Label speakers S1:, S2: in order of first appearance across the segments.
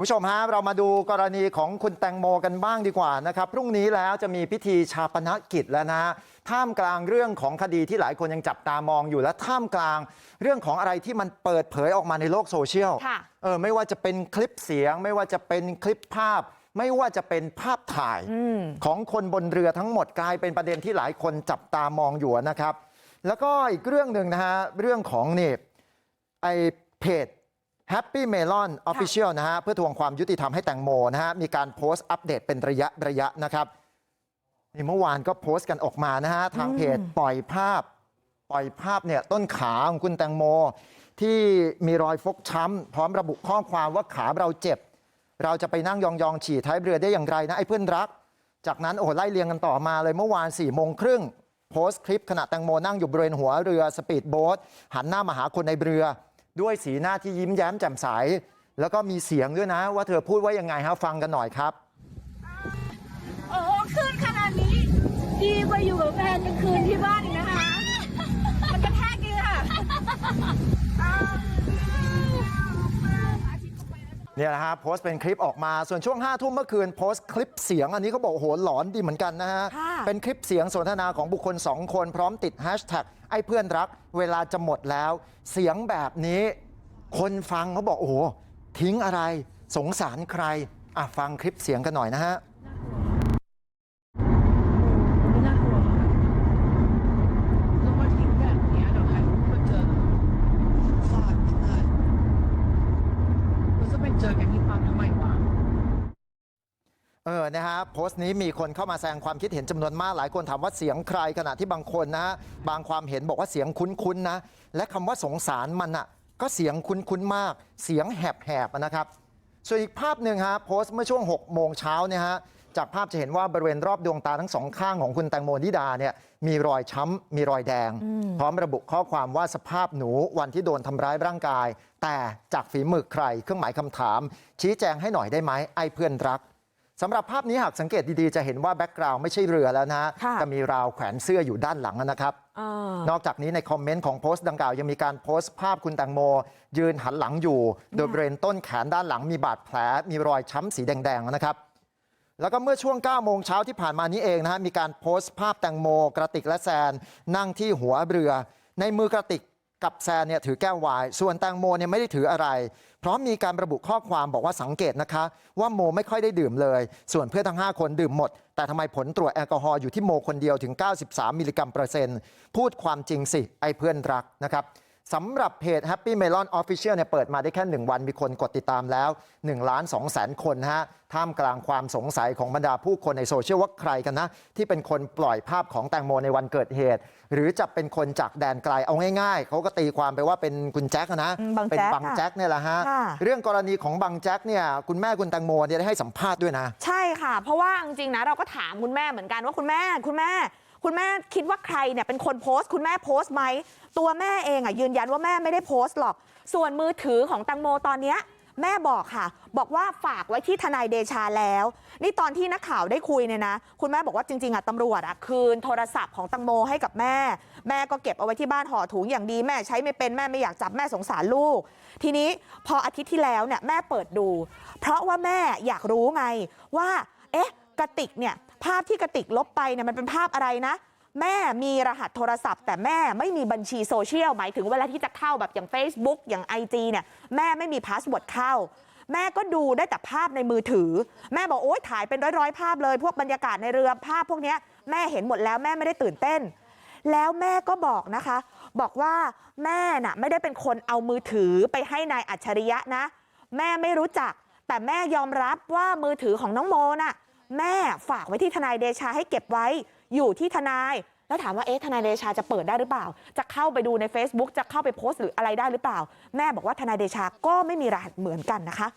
S1: คุณผู้ชมฮะเรามาดูกรณีของคุณแตงโมกันบ้างดีกว่านะครับพรุ่งนี้แล้วจะมีพิธีชาปนกิจแล้วนะท่ามกลางเรื่องของคดีที่หลายคนยังจับตามองอยู่และท่ามกลางเรื่องของอะไรที่มันเปิดเผยออกมาในโลกโซเชียล
S2: ค่ะ
S1: เออไม่ว่าจะเป็นคลิปเสียง ไม่ว่าจะเป็นคลิปภาพ ไม่ว่าจะเป็นภาพถ่าย
S2: อืม
S1: ของคนบนเรือทั้งหมดกลายเป็นประเด็นที่หลายคนจับตามองอยู่นะครับ แล้วก็อีกเรื่องหนึ่งนะฮะเรื่องของนี่ไอเพจ Happy Melon Official นะฮะเพื่อทวงความยุติธรรมให้แตงโมนะฮะมีการโพสต์อัปเดตเป็นระยะระยะนะครับนี่เมื่อวานก็โพสต์กันออกมานะฮะทางเพจปล่อยภาพปล่อยภาพเนี่ยต้นขาของคุณแตงโมที่มีรอยฟกช้ำพร้อมระบุข้อความว่าขาเราเจ็บ เราจะไปนั่งยองๆฉี่ท้ายเรือได้อย่างไรนะไอ้เพื่อนรัก จากนั้นโอ้โหไล่เรียงกันต่อมาเลยเมื่อวาน4ี่โมงครึ่งโพสต์คลิปขณะแตงโมนั่งอยู่บริเวณหัวเรือสปีดโบ๊ทหันหน้ามาหาคนในเรือ ด้วยสีหน้าที่ยิ้มแย้มแจ่มใสแล้วก็มีเสียงด้วยนะว่าเธอพูดว่ายังไงฮะฟังกันหน่อยครับ
S3: นี่ยนะ
S1: ฮะโพสต์เป็นคลิปออกมาส่วนช่วง5้าทุ่มเมื่อคืนโพสต์คลิปเสียงอันนี้เขาบอกโอ้โหหลอนดีเหมือนกันนะฮะ
S2: ค่ะ
S1: เป็นคลิปเสียงสนทนาของบุคคล2คนพร้อมติดแฮชแท็กไอ้เพื่อนรักเวลาจะหมดแล้วเสียงแบบนี้คนฟังเขาบอกโอ้โหทิ้งอะไรสงสารใครอะฟังคลิปเสียงกันหน่อยนะฮะ
S4: ไม่น่ากลัวค่ะแล้วมาทิ้งแบบเนี้ยเดี๋ยวถ่ายรูปมาเจอสอดเกิน ไปเจอกันที่ปั๊มทำไมวะ
S1: เออ นะฮะ โพสต์นี้มีคนเข้ามาแสดงความคิดเห็นจำนวนมาก หลายคนถามว่าเสียงใคร ขณะที่บางคนนะฮะ บางความเห็นบอกว่าเสียงคุ้นๆนะ และคำว่าสงสารมันอะ ก็เสียงคุ้นๆมาก เสียงแหบๆนะครับ ส่วนอีกภาพหนึ่งฮะ โพสต์เมื่อช่วง6โมงเช้าเนี่ยฮะ จากภาพจะเห็นว่าบริเวณรอบดวงตาทั้งสองข้างของคุณแตงโมนิดาเนี่ยมีรอยช้ำมีรอยแดง พร้อมระบุข้อความว่าสภาพหนูวันที่โดนทำร้ายร่างกาย แต่จากฝีมือใครเครื่องหมายคำถาม ชี้แจงให้หน่อยได้ไหมไอ้เพื่อนรักสำหรับภาพนี้หากสังเกตดีๆจะเห็นว่าแบ็กกราวด์ไม่ใช่เรือแล้วนะฮะ
S2: ค่ะ
S1: จะมีราวแขวนเสื้ออยู่ด้านหลังนะครับ
S2: เออน
S1: อกจากนี้ในคอมเมนต์ของโพสต์ดังกล่าวยังมีการโพสต์ภาพคุณแตงโม ยืนหันหลังอยู่ โดยบริเวณต้นแขนด้านหลังมีบาดแผลมีรอยช้ำสีแดงๆนะครับ แล้วก็เมื่อช่วง9โมงเช้าที่ผ่านมานี้เองนะฮะมีการโพสต์ภาพแตงโมกระติกและแซนนั่งที่หัวเรือในมือกระติกกับแซนเนี่ยถือแก้ววายส่วนแตงโมเนี่ยไม่ได้ถืออะไรพร้อมมีการระบุข้อความบอกว่าสังเกตนะคะว่าโมไม่ค่อยได้ดื่มเลยส่วนเพื่อนทั้ง5คนดื่มหมดแต่ทำไมผลตรวจแอลกอฮอล์อยู่ที่โมคนเดียวถึง93มิลลิกรัมเปอร์เซ็นต์พูดความจริงสิไอ้เพื่อนรักนะครับ สำหรับเพจ Happy Melon Official เนี่ยเปิดมาได้แค่1วันมีคนกดติดตามแล้ว1ล้าน2แสนคนนะฮะท่ามกลางความสงสัยของบรรดาผู้คนในโซเชียลว่าใครกันนะที่เป็นคนปล่อยภาพของแตงโมในวันเกิดเหตุ หรือจะเป็นคนจากแดนไกลเอาง่ายๆเขาก็ตีความไปว่าเป็นคุณแจ็คอะนะ
S2: อืมบัง
S1: เป็น
S2: แจ๊ก
S1: บังแจ็คเนี่ยแหละฮะ
S2: ค่ะ
S1: เรื่องกรณีของบังแจ็คเนี่ยคุณแม่คุณแตงโมเนี่ยได้ให้สัมภาษณ์ด้วยนะ
S2: ใช่ค่ะ เพราะว่าจริงๆนะเราก็ถามคุณแม่เหมือนกันว่าคุณแม่คุณแม่ คุณแม่คิดว่าใครเนี่ยเป็นคนโพสต์คุณแม่โพสต์ไหมตัวแม่เองอะยืนยันว่าแม่ไม่ได้โพสต์หรอกส่วนมือถือของตังโมตอนเนี้ยแม่บอกค่ะ บอกว่าฝากไว้ที่ทนายเดชาแล้ว นี่ตอนที่นักข่าวได้คุยเนี่ยนะ คุณแม่บอกว่าจริงๆอะตำรวจอะคืนโทรศัพท์ของตังโมให้กับแม่ แม่ก็เก็บเอาไว้ที่บ้านห่อถุงอย่างดีแม่ใช้ไม่เป็นแม่ไม่อยากจับแม่สงสารลูก ทีนี้พออาทิตย์ที่แล้วเนี่ยแม่เปิดดู เพราะว่าแม่อยากรู้ไงว่า เอ๊ะกระติกเนี่ย ภาพที่กระติกลบไปเนี่ยมันเป็นภาพอะไรนะแม่มีรหัสโทรศัพท์แต่แม่ไม่มีบัญชีโซเชียลหมายถึงเวลาที่จะเข้าแบบอย่าง Facebook อย่าง IG เนี่ยแม่ไม่มีพาสเวิร์ดเข้า แม่ก็ดูได้แต่ภาพในมือถือ แม่บอกโอ๊ยถ่ายเป็นร้อยๆ ภาพเลยพวกบรรยากาศในเรือภาพพวกนี้แม่เห็นหมดแล้วแม่ไม่ได้ตื่นเต้น แล้วแม่ก็บอกนะคะ บอกว่าแม่น่ะไม่ได้เป็นคนเอามือถือไปให้นายอัจฉริยะนะ แม่ไม่รู้จัก แต่แม่ยอมรับว่ามือถือของน้องโมน่ะ แม่ฝากไว้ที่ทนายเดชาให้เก็บไว้อยู่ที่ทนายแล้วถามว่าเอ๊ะทนายเดชาจะเปิดได้หรือเปล่า จะเข้าไปดูใน Facebook จะเข้าไปโพสต์หรืออะไรได้หรือเปล่า แม่บอกว่าทนายเดชาก็ไม่มีรหัสเหมือนกันนะคะ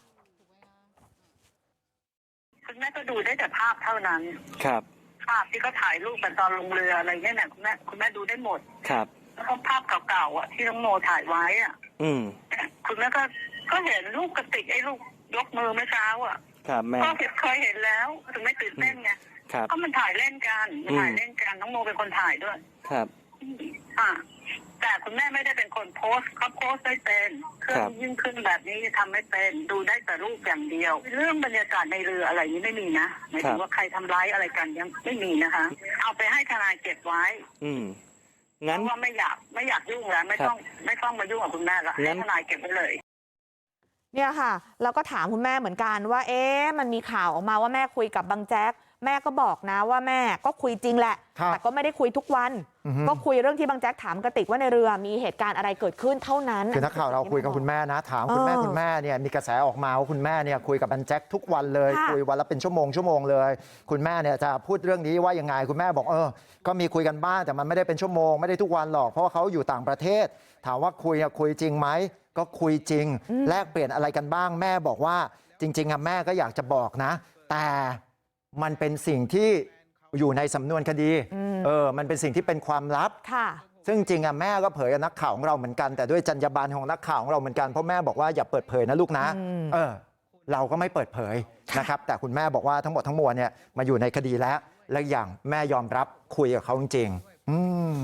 S5: คุณแม่ก็ดูได้แต่ภาพเท่านั้น
S6: ครับ
S5: ภาพที่เขาถ่ายรูปกันตอนลงเรืออะไรเงี้ยเนี่ยคุณแม่คุณแม่ดูได้หมด
S6: ครับ
S5: แล้วก็ภาพเก่าๆอะที่น้องโมถ่ายไว้อะ
S6: อืม
S5: คุณแม่ก็ก็เห็นรูปกระติกไอ้ลูกยกมือเมื่อเช้าอะ
S6: ครับแม่
S5: ก็เห็นเคยเห็นแล้วถึงไม่ตื่นเต้นไง
S6: ครับ
S5: ก็มันถ่ายเล่นกันมันถ่ายเล่นกันน้องโมเป็นคนถ่ายด้วย
S6: ครับ
S5: อะ แต่คุณแม่ไม่ได้เป็นคนโพสต์เขาโพสต์ไม่เป็นเครื่อ
S6: ครั
S5: ง
S6: บ
S5: ยิ่งขึ้นแบบนี้ทำไม่เป็นดูได้แต่รูปอย่างเดียว เรื่องบรรยากาศในเรืออะไรนี้ไม่มีนะหมายถึงว่าใครทำร้ายอะไรกันยังไม่มีนะคะ เอาไปให้ทนายเก็บไว้
S6: อืม
S5: เพ
S6: งั้น
S5: ราะว่าไม่อยากไม่อยากยุ่งแล้วไม่ต้องไม่ต้องมายุ่งกับคุณแม่ละ
S6: งั้
S5: ให้
S6: น
S5: ทนายเก็บไว้เลย
S2: เนี่ยค่ะแล้วก็ถามคุณแม่เหมือนกันว่าเอ๊ะมันมีข่าวออกมาว่าแม่คุยกับบังแจ๊กแม่ก็บอกนะว่าแม่ก็คุยจริงแหละ
S1: ครับ
S2: แต่ก็ไม่ได้คุยทุกวัน
S1: อือฮึ
S2: ก็คุยเรื่องที่บังแจ๊กถามกระติกว่าในเรือมีเหตุการณ์อะไรเกิดขึ้นเท่านั้น
S1: คือนักข่าวเราคุยกับคุณแม่นะถามคุณแม่
S2: เออ
S1: คุณแม่เนี่ยมีกระแสออกมาว่าคุณแม่เนี่ยคุยกับบันแจ็คทุกวันเลย
S2: ค่ะ
S1: คุยวันละเป็นชั่วโมงชั่วโมงเลยคุณแม่เนี่ยจะพูดเรื่องนี้ว่ายังไงคุณแม่บอกเออก็มีคุยกันบ้างแต่มันไม่ได้เป็นชั่วโมงไม่ได้ทุกวันหรอกเพราะว่าเขาอยู่ต่างประเทศถามว่าคุยอะคุยจริงไหม ก็คุยจริงแลกเปลี่ยนอะไรกันบ้างแม่บอกว่าจริงๆอะแม่ก็อยากจะบอกนะแต่มันเป็นสิ่งที่อยู่ในสำนวนคดีเออมันเป็นสิ่งที่เป็นความลับ
S2: ค่ะ
S1: ซึ่งจริงอะแม่ก็เผยกับนักข่าวของเราเหมือนกันแต่ด้วยจรรยาบรรณของนักข่าวของเราเหมือนกันเพราะแม่บอกว่าอย่าเปิดเผยนะลูกนะ
S2: อืม
S1: เออเราก็ไม่เปิดเผยนะครับแต่คุณแม่บอกว่าทั้งหมดทั้งมวลเนี่ยมาอยู่ในคดีแล้วและอย่างแม่ยอมรับคุยกับเขาจริงๆอืม